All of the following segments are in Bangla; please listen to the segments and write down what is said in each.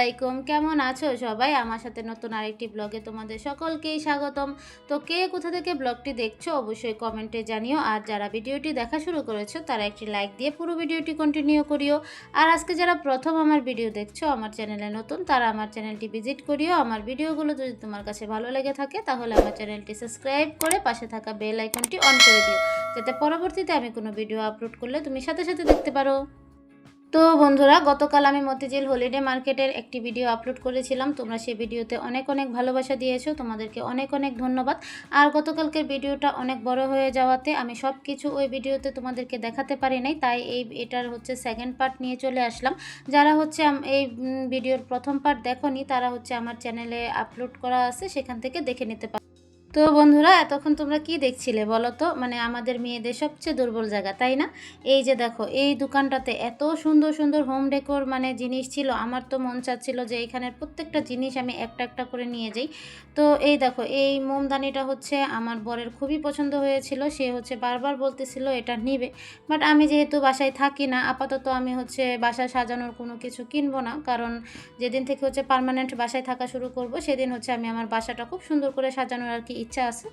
আলাইকুম, কেমন আছো সবাই? আমার সাথে নতুন আরেকটি ব্লগে তোমাদের সকলকেই স্বাগতম। তো কে কোথা থেকে ব্লগটি দেখছ অবশ্যই কমেন্টে জানিও। আর যারা ভিডিওটি দেখা শুরু করেছ, তারা একটি লাইক দিয়ে পুরো ভিডিওটি কন্টিনিউ করিও। আর আজকে যারা প্রথম আমার ভিডিও দেখছ, আমার চ্যানেলে নতুন, তারা আমার চ্যানেলটি ভিজিট করিও। আমার ভিডিওগুলো যদি তোমার কাছে ভালো লেগে থাকে, তাহলে আমার চ্যানেলটি সাবস্ক্রাইব করে পাশে থাকা বেল আইকনটি অন করে দিও। যাতে পরবর্তীতে আমি কোনো ভিডিও আপলোড করলে তুমি সাথে সাথে দেখতে পারো। তো বন্ধুরা, গতকাল আমি মতিঝিল হলিডে মার্কেটের একটি ভিডিও আপলোড করেছিলাম। তোমরা সেই ভিডিওতে অনেক অনেক ভালোবাসা দিয়েছ। তোমাদেরকে অনেক অনেক ধন্যবাদ। আর গতকালকের ভিডিওটা অনেক বড় হয়ে যাওয়াতে আমি সব কিছু ওই ভিডিওতে তোমাদেরকে দেখাতে পারি নাই। তাই এই এটার হচ্ছে সেকেন্ড পার্ট নিয়ে চলে আসলাম। যারা হচ্ছে এই ভিডিওর প্রথম পার্ট দেখোনি, তারা হচ্ছে আমার চ্যানেলে আপলোড করা আছে, সেখান থেকে দেখে নিতে পারো। তো বন্ধুরা, এতক্ষণ তোমরা কি দেখছিলে বলো তো? মানে আমাদের মেয়েদের সবচেয়ে দুর্বল জায়গা, তাই না? এই যে দেখো, এই দোকানটাতে এত সুন্দর সুন্দর হোম ডেকোর মানে জিনিস ছিল। আমার তো মন চাচ্ছিল যে এখানের প্রত্যেকটা জিনিস আমি একটা একটা করে নিয়ে যাই। তো এই দেখো, এই মোমদানিটা হচ্ছে আমার বরের খুবই পছন্দ হয়েছিল। সে হচ্ছে বারবার বলতেছিল এটা নিবে। বাট আমি যেহেতু বাসায় থাকি না, আপাতত আমি হচ্ছে বাসা সাজানোর কোনো কিছু কিনবো না। কারণ যেদিন থেকে হচ্ছে পার্মানেন্ট বাসায় থাকা শুরু করব, সেদিন হচ্ছে আমি আমার বাসাটা খুব সুন্দর করে সাজানোর আর কি ইচ্ছা আছে।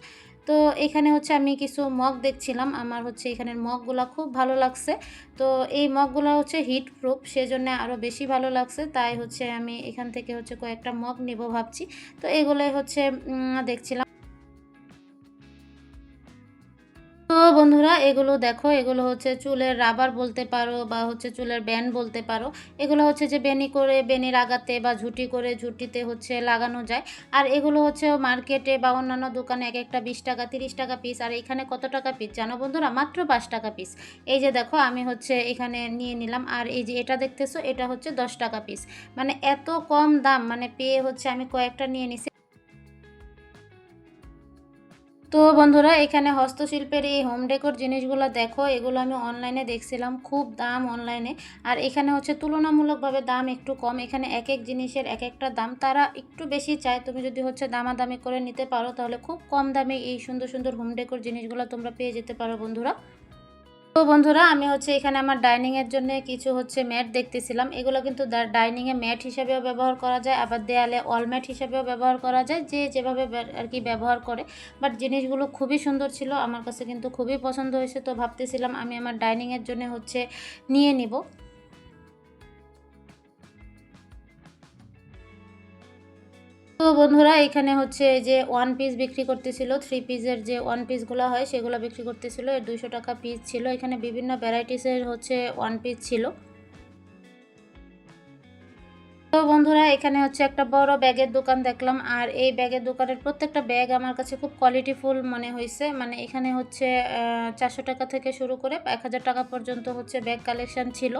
তো এখানে হচ্ছে আমি কিছু মগ দেখছিলাম। আমার হচ্ছে এখানের মগগুলো খুব ভালো লাগছে। তো এই মগগুলো হচ্ছে হিট প্রুফ সেজন্য আরও বেশি ভালো লাগছে। তাই হচ্ছে আমি এখান থেকে হচ্ছে কয়েকটা মগ নেব ভাবছি। তো এগুলোই হচ্ছে দেখছিলাম। বন্ধুরা, এগুলো দেখো, এগুলো হচ্ছে চুলের রাবার বলতে পারো বা হচ্ছে চুলের ব্যান্ড বলতে পারো। এগুলো হচ্ছে যে বেনি করে, বেনির আগাতে বা ঝুটি করে ঝুটিতে হচ্ছে লাগানো যায়। আর এগুলো হচ্ছে মার্কেটে বা অন্যান্য দোকানে এক একটা বিশ টাকা, তিরিশ টাকা পিস আর এখানে কত টাকা পিস জানো বন্ধুরা? মাত্র পাঁচ টাকা পিস এই যে দেখো, আমি হচ্ছে এখানে নিয়ে নিলাম, আর এই যে এটা দেখতেছো, এটা হচ্ছে দশ টাকা পিস মানে এত কম দাম মানে পেয়ে হচ্ছে আমি কয়েকটা নিয়ে নিছি। তো বন্ধুরা, এখানে হস্তশিল্পের এই হোম ডেকোর জিনিসগুলো দেখো, এগুলো আমি অনলাইনে দেখছিলাম, খুব দাম অনলাইনে আর এখানে হচ্ছে তুলনামূলকভাবে দাম একটু কম, এখানে এক এক জিনিসের এক একটা দাম। তারা একটু বেশি চায়, তুমি যদি হচ্ছে দামাদামি করে নিতে পারো, তাহলে খুব কম দামে এই সুন্দর সুন্দর হোম ডেকোর জিনিসগুলো তোমরা পেয়ে যেতে পারো বন্ধুরা। তো বন্ধুরা, আমি হচ্ছে এখানে আমার ডাইনিংয়ের জন্য কিছু হচ্ছে ম্যাট দেখতেছিলাম। এগুলো কিন্তু ডাইনিংয়ে ম্যাট হিসাবেও ব্যবহার করা যায়, আবার দেয়ালে ওয়াল ম্যাট হিসাবেও ব্যবহার করা যায়, যে যেভাবে আর কি ব্যবহার করে। বাট জিনিসগুলো খুবই সুন্দর ছিল, আমার কাছে কিন্তু খুবই পছন্দ হয়েছে, তো ভাবতেছিলাম আমি আমার ডাইনিংয়ের জন্য হচ্ছে নিয়ে নিব। তো বন্ধুরা, এখানে হচ্ছে যে ওয়ান পিস বিক্রি করতেছিল থ্রি পিসের যে ওয়ান পিসগুলো হয়, সেগুলো বিক্রি করতেছিল। এর দুশো টাকা পিস ছিল। এখানে বিভিন্ন ভ্যারাইটিসের হচ্ছে ওয়ান পিস ছিল। তো বন্ধুরা, এখানে হচ্ছে একটা বড় ব্যাগের দোকান দেখলাম। আর এই ব্যাগের দোকানের প্রত্যেকটা ব্যাগ আমার কাছে খুব কোয়ালিটিফুল মনে হয়েছে মানে এখানে হচ্ছে চারশো টাকা থেকে শুরু করে এক হাজার টাকা পর্যন্ত হচ্ছে ব্যাগ কালেকশন ছিল।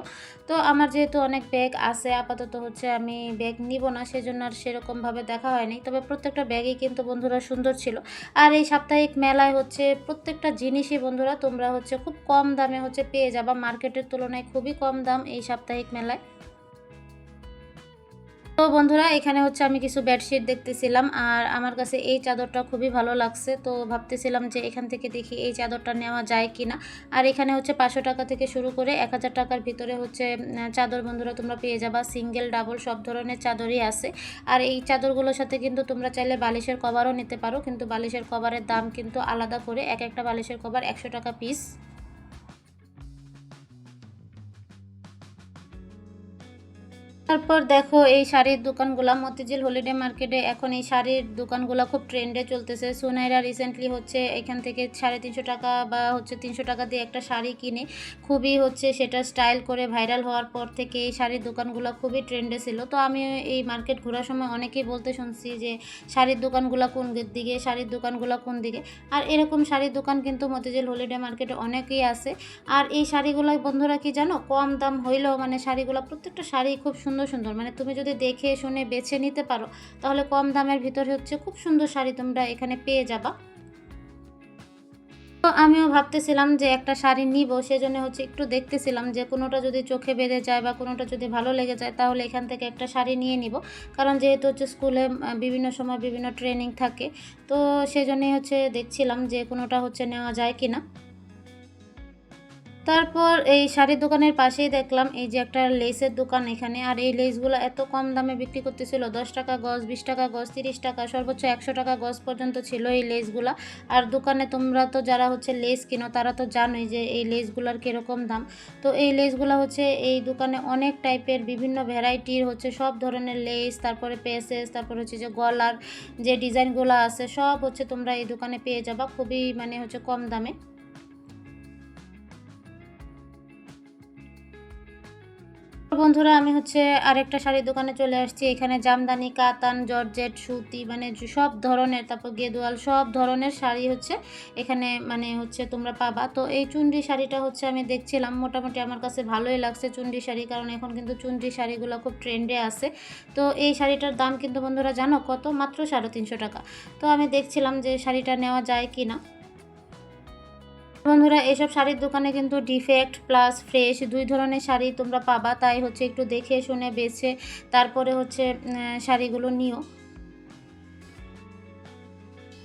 তো আমার যেহেতু অনেক ব্যাগ আছে, আপাতত হচ্ছে আমি ব্যাগ নিব না, সেজন্য আর সেরকমভাবে দেখা হয়নি। তবে প্রত্যেকটা ব্যাগই কিন্তু বন্ধুরা সুন্দর ছিল। আর এই সাপ্তাহিক মেলায় হচ্ছে প্রত্যেকটা জিনিসই বন্ধুরা তোমরা হচ্ছে খুব কম দামে হচ্ছে পেয়ে যাবা। মার্কেটের তুলনায় খুবই কম দাম এই সাপ্তাহিক মেলায়। তো বন্ধুরা, এখানে হচ্ছে আমি কিছু বেডশিট দেখতেছিলাম আর আমার কাছে এই চাদরটা খুবই ভালো লাগছে। তো ভাবতেছিলাম যে এখান থেকে দেখি এই চাদরটা নেওয়া যায় কি না আর এখানে হচ্ছে পাঁচশো টাকা থেকে শুরু করে এক হাজার টাকার ভিতরে হচ্ছে চাদর বন্ধুরা তোমরা পেয়ে যাবা। সিঙ্গেল, ডাবল সব ধরনের চাদরই আছে। আর এই চাদরগুলোর সাথে কিন্তু তোমরা চাইলে বালিশের কভারও নিতে পারো। কিন্তু বালিশের কভারের দাম কিন্তু আলাদা করে এক একটা বালিশের কভার একশো টাকা পিস তারপর দেখো, এই শাড়ির দোকানগুলা মতিঝিল হলিডে মার্কেটে এখন এই শাড়ির দোকানগুলো খুব ট্রেন্ডে চলতেছে। সোনাইরা রিসেন্টলি হচ্ছে এখান থেকে সাড়ে তিনশো টাকা বা হচ্ছে তিনশো টাকা দিয়ে একটা শাড়ি কিনে খুবই হচ্ছে সেটা স্টাইল করে ভাইরাল হওয়ার পর থেকে এই শাড়ির দোকানগুলো খুবই ট্রেন্ডে ছিল। তো আমি এই মার্কেট ঘোরার সময় অনেকেই বলতে শুনছি যে, শাড়ির দোকানগুলো কোন দিকে, শাড়ির দোকানগুলো কোন দিকে? আর এরকম শাড়ির দোকান কিন্তু মতিঝিল হলিডে মার্কেটে অনেকেই আছে। আর এই শাড়িগুলো বন্ধুরা কি জানো, কম দাম হইলেও মানে শাড়িগুলো প্রত্যেকটা শাড়ি খুব সুন্দর সুন্দর। মানে তুমি যদি দেখে শুনে বেছে নিতে পারো, তাহলে কম দামের ভিতরে হচ্ছে খুব সুন্দর শাড়ি তোমরা এখানে পেয়ে যাবা। তো আমিও ভাবতেছিলাম যে একটা শাড়ি নিব, সেজন্য হচ্ছে একটু দেখতেছিলাম যে কোনোটা যদি চোখে বেঁধে যায় বা কোনোটা যদি ভালো লেগে যায়, তাহলে এখান থেকে একটা শাড়ি নিয়ে নিব। কারণ যেহেতু হচ্ছে স্কুলে বিভিন্ন সময় বিভিন্ন ট্রেনিং থাকে, তো সেজন্যই হচ্ছে দেখছিলাম যে কোনোটা হচ্ছে নেওয়া যায় কিনা। তারপর এই শাড়ির দোকানের পাশেই দেখলাম এই যে একটা লেসের দোকান এখানে, আর এই লেসগুলো এত কম দামে বিক্রি করতেছিল, দশ টাকা গজ, বিশ টাকা গজ, তিরিশ টাকা, সর্বোচ্চ একশো টাকা গজ পর্যন্ত ছিল এই লেসগুলো। আর দোকানে তোমরা তো যারা হচ্ছে লেস কিনো, তারা তো জানোই যে এই লেসগুলোর কীরকম দাম। তো এই লেসগুলো হচ্ছে এই দোকানে অনেক টাইপের বিভিন্ন ভ্যারাইটির হচ্ছে সব ধরনের লেস, তারপরে পেসেস, তারপর হচ্ছে যে গলার যে ডিজাইনগুলো আছে, সব হচ্ছে তোমরা এই দোকানে পেয়ে যাবা খুবই মানে হচ্ছে কম দামে। বন্ধুরা, আমি হচ্ছে আরেকটা শাড়ির দোকানে চলে আসছি। এখানে জামদানি, কাতান, জর্জেট, সুতি মানে সব ধরনের, তারপর গেদোয়াল, সব ধরনের শাড়ি হচ্ছে এখানে মানে হচ্ছে তোমরা পাবা। তো এই চুন্ডি শাড়িটা হচ্ছে আমি দেখছিলাম, মোটামুটি আমার কাছে ভালোই লাগছে চুন্ডি শাড়ি, কারণ এখন কিন্তু চুন্ডি শাড়িগুলো খুব ট্রেন্ডে আছে। তো এই শাড়িটার দাম কিন্তু বন্ধুরা জানো কত? মাত্র সাড়ে তিনশো টাকা। তো আমি দেখছিলাম যে শাড়িটা নেওয়া যায় কি না বন্ধুরা, এসব শাড়ির দোকানে কিন্তু ডিফেক্ট প্লাস ফ্রেশ দুই ধরনের শাড়ি তোমরা পাবা। তাই হচ্ছে একটু দেখে শুনে বেছে তারপরে হচ্ছে শাড়িগুলো নিও।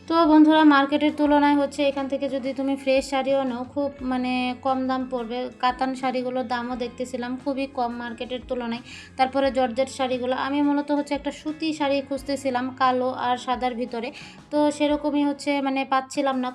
তো বন্ধুরা, মার্কেটের তুলনায় হচ্ছে এখান থেকে যদি তুমি ফ্রেশ শাড়িও নাও, খুব মানে কম দাম পড়বে। কাতান শাড়িগুলোর দামও দেখতেছিলাম, খুবই কম মার্কেটের তুলনায়। তারপরে জর্জেট শাড়িগুলো, আমি মূলত হচ্ছে একটা সুতি শাড়ি খুঁজতেছিলাম, কালো আর সাদার ভিতরে। তো সেরকমই হচ্ছে মানে পাচ্ছিলাম না।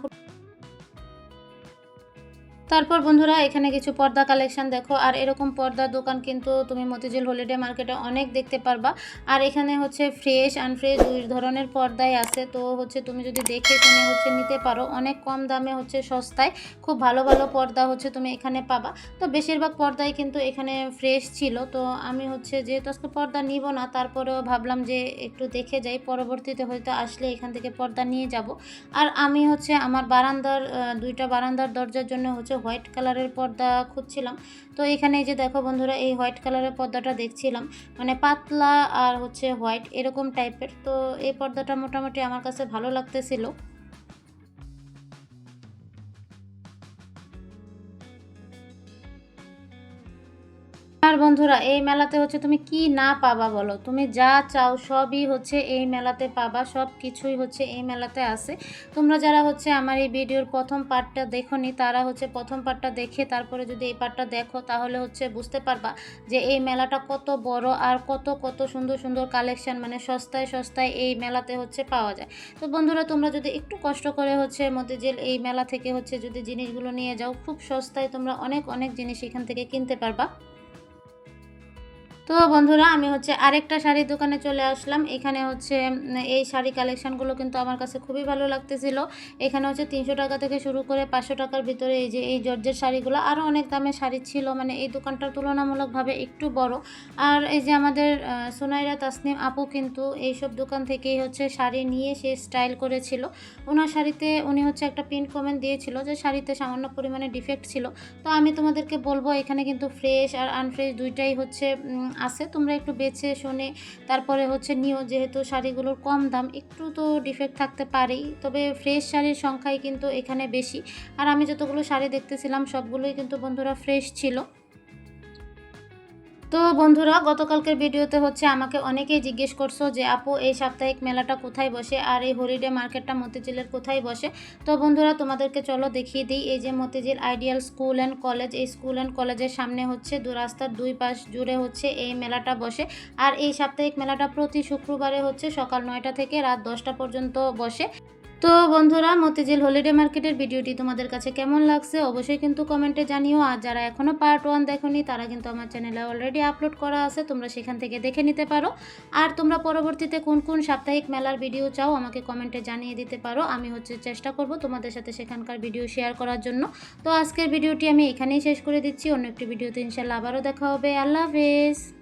তারপর বন্ধুরা, এখানে কিছু পর্দা কালেকশন দেখো। আর এরকম পর্দার দোকান কিন্তু তুমি মতিঝিল হলিডে মার্কেটে অনেক দেখতে পারবা। আর এখানে হচ্ছে ফ্রেশ, আনফ্রেশ দুই ধরনের পর্দাই আছে। তো হচ্ছে তুমি যদি দেখে তুমি হচ্ছে নিতে পারো, অনেক কম দামে হচ্ছে সস্তায় খুব ভালো ভালো পর্দা হচ্ছে তুমি এখানে পাবা। তো বেশিরভাগ পর্দাই কিন্তু এখানে ফ্রেশ ছিল। তো আমি হচ্ছে যেহেতু আজকে পর্দা নিব না, তারপরেও ভাবলাম যে একটু দেখে যাই। পরবর্তীতে হয়তো আসলে এখান থেকে পর্দা নিয়ে যাব। আর আমি হচ্ছে আমার বারান্দার দুইটা বারান্দার দরজার জন্য হচ্ছে হোয়াইট কালারের পর্দা খুঁজছিলাম। তো এখানে এই যে দেখো বন্ধুরা, এই হোয়াইট কালারের পর্দাটা দেখছিলাম। মানে পাতলা আর হচ্ছে হোয়াইট এরকম টাইপের তো এই পর্দাটা মোটামুটি আমার কাছে ভালো লাগতেছিল। আর বন্ধুরা, এই মেলাতে হচ্ছে তুমি কি না পাবা বলো? তুমি যা চাও সবই হচ্ছে এই মেলাতে পাবা সব কিছুই হচ্ছে এই মেলাতে আছে। তোমরা যারা হচ্ছে আমার এই ভিডিওর প্রথম পার্টটা দেখোনি, তারা হচ্ছে প্রথম পার্টটা দেখে তারপরে যদি এই পার্টটা দেখো, তাহলে হচ্ছে বুঝতে পারবা যে এই মেলাটা কত বড় আর কত কত সুন্দর সুন্দর কালেকশন মানে সস্তায় সস্তায় এই মেলাতে হচ্ছে পাওয়া যায়। তো বন্ধুরা, তোমরা যদি একটু কষ্ট করে হচ্ছে মতিঝিল এই মেলা থেকে হচ্ছে যদি জিনিসগুলো নিয়ে যাও, খুব সস্তায় তোমরা অনেক অনেক জিনিস এখান থেকে কিনতে পারবা। তো বন্ধুরা, আমি হচ্ছে আরেকটা শাড়ির দোকানে চলে আসলাম। এখানে হচ্ছে এই শাড়ি কালেকশানগুলো কিন্তু আমার কাছে খুবই ভালো লাগতেছিল। এখানে হচ্ছে তিনশো টাকা থেকে শুরু করে পাঁচশো টাকার ভিতরে এই যে, এই জর্জের শাড়িগুলো আরও অনেক দামের শাড়ি ছিল। মানে এই দোকানটার তুলনামূলকভাবে একটু বড়। আর এই যে আমাদের সোনাইরা তাসনিম আপু কিন্তু এইসব দোকান থেকেই হচ্ছে শাড়ি নিয়ে সে স্টাইল করেছিল। ওনার শাড়িতে উনি হচ্ছে একটা প্রিন্ট কমেন্ট দিয়েছিল যে, শাড়িতে সামান্য পরিমাণে ডিফেক্ট ছিল। তো আমি তোমাদেরকে বলব, এখানে কিন্তু ফ্রেশ আর আনফ্রেশ দুইটাই হচ্ছে আছে, তোমরা একটু বেছে শোনে। তারপরে হচ্ছে নিও, যেহেতু শাড়িগুলোর কম দাম, একটু তো ডিফেক্ট থাকতে পারেই। তবে ফ্রেশ শাড়ির সংখ্যাই কিন্তু এখানে বেশি। আর আমি যতগুলো শাড়ি দেখতেছিলাম, সবগুলোই কিন্তু বন্ধুরা ফ্রেশ ছিল। তো বন্ধুরা, গতকালকের ভিডিওতে হচ্ছে আমাকে অনেকেই জিজ্ঞেস করছ যে, আপু, এই সাপ্তাহিক মেলাটা কোথায় বসে? আর এই হলিডে মার্কেটটা মতিঝিলের কোথায় বসে? তো বন্ধুরা, তোমাদেরকে চলো দেখিয়ে দিই, এই যে Motijheel ideal school and college, এই স্কুল অ্যান্ড কলেজের সামনে হচ্ছে দু রাস্তার দুই পাশ জুড়ে হচ্ছে এই মেলাটা বসে। আর এই সাপ্তাহিক মেলাটা প্রতি শুক্রবারে হচ্ছে সকাল নয়টা থেকে রাত দশটা পর্যন্ত বসে। তো বন্ধুরা, মতিঝিল হলিডে মার্কেটের ভিডিওটি তোমাদের কাছে কেমন লাগছে অবশ্যই কিন্তু কমেন্টে জানিও। আর যারা এখনও পার্ট ওয়ান দেখোনি, তারা কিন্তু আমার চ্যানেলে অলরেডি আপলোড করা আছে, তোমরা সেখান থেকে দেখে নিতে পারো। আর তোমরা পরবর্তীতে কোন কোন সাপ্তাহিক মেলার ভিডিও চাও, আমাকে কমেন্টে জানিয়ে দিতে পারো। আমি হচ্ছে চেষ্টা করব তোমাদের সাথে সেখানকার ভিডিও শেয়ার করার জন্য। তো আজকের ভিডিওটি আমি এখানেই শেষ করে দিচ্ছি। অন্য একটি ভিডিওতে ইনশাল্লাহ আবারও দেখা হবে। আল্লাহ হাফেজ।